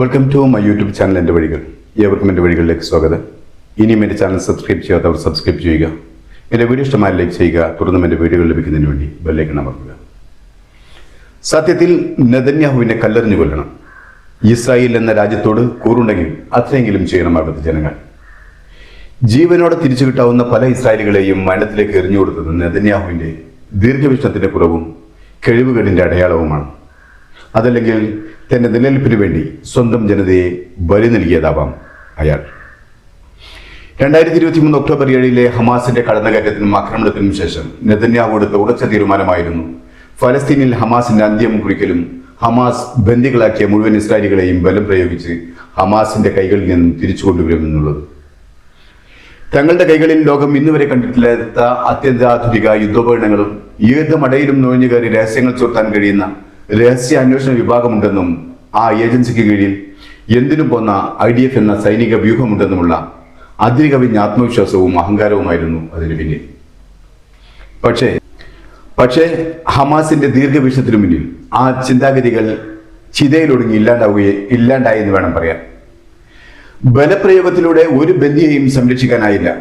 Welcome to my YouTube channel എന്റെ വഴികൾ. ഏവർക്കും എന്റെ വഴികളിലേക്ക് സ്വാഗതം. ഇനിയും എന്റെ ചാനൽ സബ്സ്ക്രൈബ് ചെയ്യാത്തവർ സബ്സ്ക്രൈബ് ചെയ്യുക. എന്റെ വീഡിയോ ഇഷ്ടമായ ലൈക്ക് ചെയ്യുക. തുടർന്നും എന്റെ വീഡിയോകൾ ലഭിക്കുന്നതിന് വേണ്ടി ബെല്ലേക്ക് അമർത്തുക. സത്യത്തിൽ നെതന്യാഹുവിനെ കല്ലെറിഞ്ഞു കൊല്ലണം. ഇസ്രായേൽ എന്ന രാജ്യത്തോട് കൂറുണ്ടെങ്കിൽ അത്രയെങ്കിലും ചെയ്യണം അവിടുത്തെ ജനങ്ങൾ. ജീവനോടെ തിരിച്ചു കിട്ടാവുന്ന പല ഇസ്രായേലുകളെയും മരണത്തിലേക്ക് എറിഞ്ഞു കൊടുത്തത് നെതന്യാഹുവിന്റെ ദീർഘവിഷ്ണത്തിന്റെ കുറവും കഴിവുകളിന്റെ അടയാളവുമാണ്. അതല്ലെങ്കിൽ തന്റെ നിലനിൽപ്പിന് വേണ്ടി സ്വന്തം ജനതയെ ബലി നൽകിയതാവാം അയാൾ. രണ്ടായിരത്തി ഇരുപത്തി മൂന്ന് ഒക്ടോബർ ഏഴിലെ ഹമാസിന്റെ കടന്നുകയറ്റത്തിനും ആക്രമണത്തിനും ശേഷം നെതന്യാവ് എടുത്ത ഉറച്ച തീരുമാനമായിരുന്നു. ഫലസ്തീനിൽ ഹമാസിന്റെ അന്ത്യം കുറിക്കലും ഹമാസ് ബന്ദികളാക്കിയ മുഴുവൻ ഇസ്രായേലികളെയും ബലം പ്രയോഗിച്ച് ഹമാസിന്റെ കൈകളിൽ നിന്നും തിരിച്ചു കൊണ്ടുവരുമെന്നുള്ളത് തങ്ങളുടെ കൈകളിൽ ലോകം ഇന്നുവരെ കണ്ടിട്ടില്ലാത്ത അത്യന്താധുനിക യുദ്ധോപകരണങ്ങളും ഏത് മടയിലും നുഴഞ്ഞുകയറി രഹസ്യങ്ങൾ ചോർത്താൻ കഴിയുന്ന രഹസ്യ അന്വേഷണ വിഭാഗമുണ്ടെന്നും ആ ഏജൻസിക്ക് കീഴിൽ എന്തിനും പോന്ന ഐ ഡി എഫ് എന്ന സൈനിക വ്യൂഹമുണ്ടെന്നുമുള്ള അതിരുകവിഞ്ഞ ആത്മവിശ്വാസവും അഹങ്കാരവുമായിരുന്നു അതിന് പിന്നിൽ. പക്ഷേ പക്ഷേ ഹമാസിന്റെ ദീർഘവീക്ഷണത്തിനു മുന്നിൽ ആ ചിന്താഗതികൾ ചിതയിലൊടുങ്ങി ഇല്ലാണ്ടാവുകയെ ഇല്ലാണ്ടായി എന്ന് വേണം പറയാൻ. ബലപ്രയോഗത്തിലൂടെ ഒരു ബന്ധിയെയും സംരക്ഷിക്കാനായില്ല.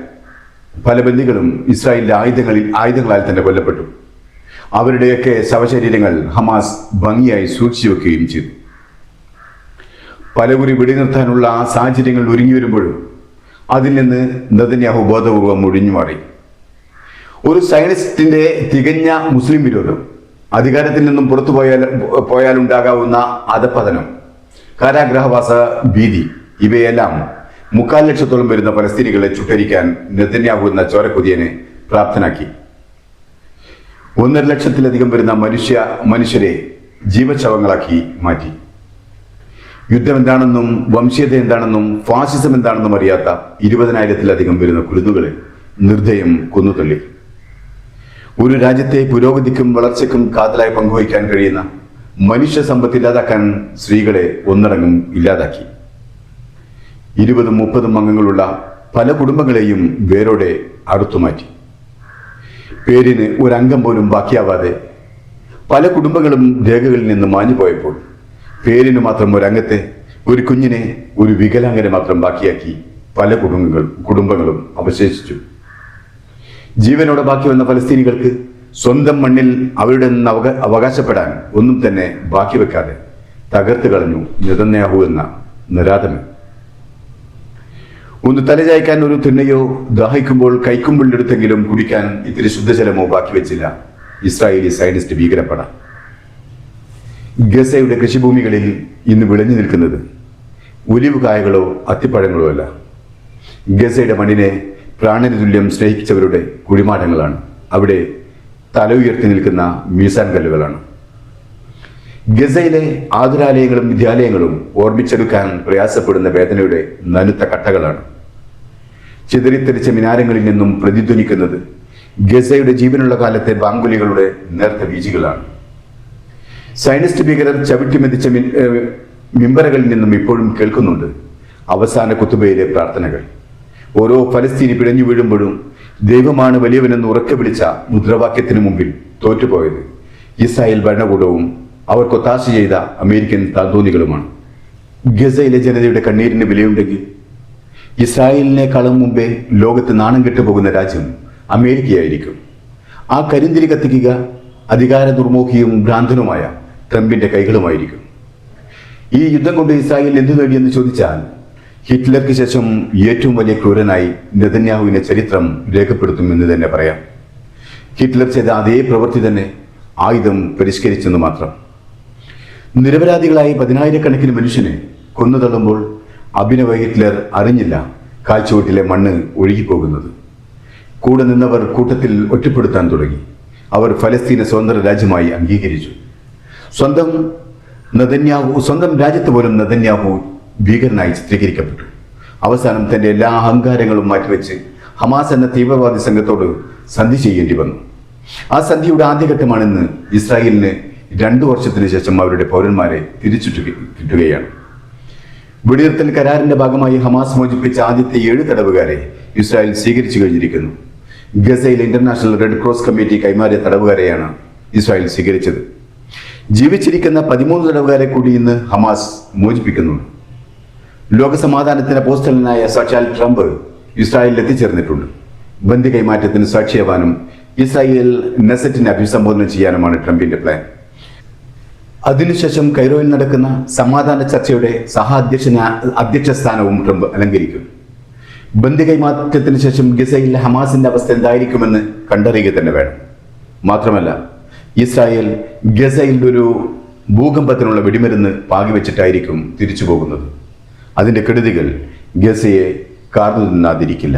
പല ബന്ധികളും ഇസ്രായേലിന്റെ ആയുധങ്ങളിൽ ആയുധങ്ങളാൽ തന്നെ കൊല്ലപ്പെട്ടു. അവരുടെയൊക്കെ ശവശരീരങ്ങൾ ഹമാസ് ഭംഗിയായി സൂക്ഷിച്ചു വെക്കുകയും ചെയ്തു. പലകുറി വെടിനിർത്താനുള്ള ആ സാഹചര്യങ്ങൾ ഒരുങ്ങി വരുമ്പോഴും അതിൽ നിന്ന് നദന്യാഹു ബോധപൂർവം ഒഴിഞ്ഞു മാറി. ഒരു സയനിസ്റ്റിന്റെ തികഞ്ഞ മുസ്ലിം വിരോധം അധികാരത്തിൽ നിന്നും പുറത്തു പോയാൽ പോയാലുണ്ടാകാവുന്ന അധപതനം കാരാഗ്രഹവാസ ഭീതി ഇവയെല്ലാം മുക്കാൽ ലക്ഷത്തോളം വരുന്ന പലസ്തീനികളെ ചുട്ടരിക്കാൻ നെതന്യാഹു എന്ന ചോരക്കുതിയനെ പ്രാപ്തനാക്കി. ഒന്നര ലക്ഷത്തിലധികം വരുന്ന മനുഷ്യ മനുഷ്യരെ ജീവശവങ്ങളാക്കി മാറ്റി. യുദ്ധം എന്താണെന്നും വംശീയത എന്താണെന്നും ഫാസിസം എന്താണെന്നും അറിയാത്ത ഇരുപതിനായിരത്തിലധികം വരുന്ന കുരുന്നുകളെ നിർദ്ദയം കൊന്നുതള്ളി. ഒരു രാജ്യത്തെ പുരോഗതിക്കും വളർച്ചയ്ക്കും കാതലായി പങ്കുവയ്ക്കാൻ കഴിയുന്ന മനുഷ്യ സമ്പത്ത് ഇല്ലാതാക്കാൻ സ്ത്രീകളെ ഒന്നടങ്കം ഇല്ലാതാക്കി. ഇരുപതും മുപ്പതും അംഗങ്ങളുള്ള പല കുടുംബങ്ങളെയും വേരോടെ അറുത്തുമാറ്റി. പേരിന് ഒരംഗം പോലും ബാക്കിയാവാതെ പല കുടുംബങ്ങളും രേഖകളിൽ നിന്ന് മാഞ്ഞു പോയപ്പോൾ പേരിന് മാത്രം ഒരംഗത്തെ ഒരു കുഞ്ഞിനെ ഒരു വികലാംഗനെ മാത്രം ബാക്കിയാക്കി പല കുടുംബങ്ങൾ കുടുംബങ്ങളും അവശേഷിച്ചു. ജീവനോടെ ബാക്കി വന്ന ഫലസ്തീനികൾക്ക് സ്വന്തം മണ്ണിൽ അവരുടെ അവക അവകാശപ്പെടാൻ ഒന്നും തന്നെ ബാക്കി വെക്കാതെ തകർത്ത് കളഞ്ഞു നിതന്യാഹു എന്ന നിരാതമൻ ഒന്ന് തലചായ്ക്കാൻ ഒരു തിണ്ണയോ ദാഹിക്കുമ്പോൾ കൈക്കുമ്പിളെടുത്തെങ്കിലും കുടിക്കാൻ ഇത്തിരി ശുദ്ധജലമോ ബാക്കി വെച്ചില്ല. ഇസ്രായേലി സയനിസ്റ്റ് ഭീകരപ്പട. ഗസയുടെ കൃഷിഭൂമികളിൽ ഇന്ന് വിളഞ്ഞു നിൽക്കുന്നത് ഒലിവ് കായകളോ അത്തിപ്പഴങ്ങളോ അല്ല. ഗസയുടെ മണ്ണിനെ പ്രാണന് തുല്യം സ്നേഹിച്ചവരുടെ കുഴിമാടങ്ങളാണ് അവിടെ തല ഉയർത്തി നിൽക്കുന്ന മീസാൻ കല്ലുകളാണ്. ഗസയിലെ ആതുരാലയങ്ങളും വിദ്യാലയങ്ങളും ഓർമ്മിച്ചെടുക്കാൻ പ്രയാസപ്പെടുന്ന വേദനയുടെ നനുത്ത കട്ടകളാണ്. ചിതറിത്തെറിച്ച മിനാരങ്ങളിൽ നിന്നും പ്രതിധ്വനിക്കുന്നത് ഗസയുടെ ജീവനുള്ള കാലത്തെ ബാങ്കുലികളുടെ നേർത്ത ബീജികളാണ് സൈനിസ്റ്റ് ഭീകരർ ചവിട്ടി മെതിച്ച മിമ്പറകളിൽ നിന്നും ഇപ്പോഴും കേൾക്കുന്നുണ്ട് അവസാന കുത്തുബയിലെ പ്രാർത്ഥനകൾ. ഓരോ ഫലസ്തീനി പിഴഞ്ഞു വീഴുമ്പോഴും ദൈവമാണ് വലിയവനെന്ന് ഉറക്കെ വിളിച്ച മുദ്രാവാക്യത്തിന് മുമ്പിൽ തോറ്റുപോയത്. ഇസ്രായേൽ ഭരണകൂടവും അവർ കൊത്താശ ചെയ്ത അമേരിക്കൻ താന്തോന്നികളുമാണ് ഗസയിലെ ജനതയുടെ കണ്ണീരിന് വിലയുണ്ടെങ്കിൽ ഇസ്രായേലിനേക്കാളും മുമ്പേ ലോകത്ത് നാണം കെട്ടുപോകുന്ന രാജ്യം അമേരിക്കയായിരിക്കും. ആ കരിന്തിരി കത്തിക്കുക അധികാര ദുർമുഖിയും ഭ്രാന്തനുമായ ട്രംപിന്റെ കൈകളുമായിരിക്കും. ഈ യുദ്ധം കൊണ്ട് ഇസ്രായേൽ എന്തു നേടിയെന്ന് ചോദിച്ചാൽ ഹിറ്റ്ലർക്ക് ശേഷം ഏറ്റവും വലിയ ക്രൂരനായി നെതന്യാഹുവിനെ ചരിത്രം രേഖപ്പെടുത്തുമെന്ന് തന്നെ പറയാം. ഹിറ്റ്ലർ ചെയ്ത അതേ പ്രവൃത്തി തന്നെ ആയുധം പരിഷ്കരിച്ചെന്ന് മാത്രം. നിരപരാധികളായി പതിനായിരക്കണക്കിന് മനുഷ്യനെ കൊന്നുതള്ളുമ്പോൾ അഭിനവ ഹിറ്റ്ലർ അറിഞ്ഞില്ല കാൽച്ചുവട്ടിലെ മണ്ണ് ഒഴുകിപ്പോകുന്നത്. കൂടെ നിന്നവർ കൂട്ടത്തിൽ ഒറ്റപ്പെടുത്താൻ തുടങ്ങി. അവർ ഫലസ്തീനെ സ്വതന്ത്ര രാജ്യമായി അംഗീകരിച്ചു. സ്വന്തം നദന്യാഹു സ്വന്തം രാജ്യത്ത് പോലും നദന്യാഹു ഭീകരനായി ചിത്രീകരിക്കപ്പെട്ടു. അവസാനം തന്റെ എല്ലാ അഹങ്കാരങ്ങളും മാറ്റിവെച്ച് ഹമാസ് എന്ന തീവ്രവാദി സംഘത്തോട് സന്ധി ചെയ്യേണ്ടി വന്നു. ആ സന്ധിയുടെ ആദ്യഘട്ടമാണെന്ന് ഇസ്രായേലിന് രണ്ടു വർഷത്തിന് ശേഷം അവരുടെ പൗരന്മാരെ തിരിച്ചു കിട്ടുകയാണ് വെടിനിർത്തൽ കരാറിന്റെ ഭാഗമായി ഹമാസ് മോചിപ്പിച്ച ആദ്യത്തെ ഏഴ് തടവുകാരെ ഇസ്രായേൽ സ്വീകരിച്ചു കഴിഞ്ഞിരിക്കുന്നു. ഗസയിൽ ഇന്റർനാഷണൽ റെഡ് ക്രോസ് കമ്മിറ്റി കൈമാറിയ തടവുകാരെയാണ് ഇസ്രായേൽ സ്വീകരിച്ചത്. ജീവിച്ചിരിക്കുന്ന പതിമൂന്ന് തടവുകാരെ കൂടി ഇന്ന് ഹമാസ് മോചിപ്പിക്കുന്നു. ലോകസമാധാനത്തിന് പോസ്റ്റലിനായ സാക്ഷാൽ ട്രംപ് ഇസ്രായേലിൽ എത്തിച്ചേർന്നിട്ടുണ്ട്. ബന്ദി കൈമാറ്റത്തിന് സാക്ഷിയാവാനും ഇസ്രായേൽ നെസറ്റിനെ അഭിസംബോധന ചെയ്യാനുമാണ് ട്രംപിന്റെ പ്ലാൻ. അതിനുശേഷം കൈറോയിൽ നടക്കുന്ന സമാധാന ചർച്ചയുടെ സഹാധ്യക്ഷന അധ്യക്ഷ സ്ഥാനവും ട്രംപ് അലങ്കരിക്കും. ബന്ദി കൈമാറ്റത്തിന് ശേഷം ഗസയിൽ ഹമാസിന്റെ അവസ്ഥ എന്തായിരിക്കുമെന്ന് കണ്ടറിയുക തന്നെ വേണം. മാത്രമല്ല ഇസ്രായേൽ ഗസയിൽ ഒരു ഭൂകമ്പത്തിനുള്ള വെടിമരുന്ന് പാകിവെച്ചിട്ടായിരിക്കും തിരിച്ചു പോകുന്നത് അതിന്റെ കെടുതികൾ ഗസയെ കാർന്നു നിന്നാതിരിക്കില്ല.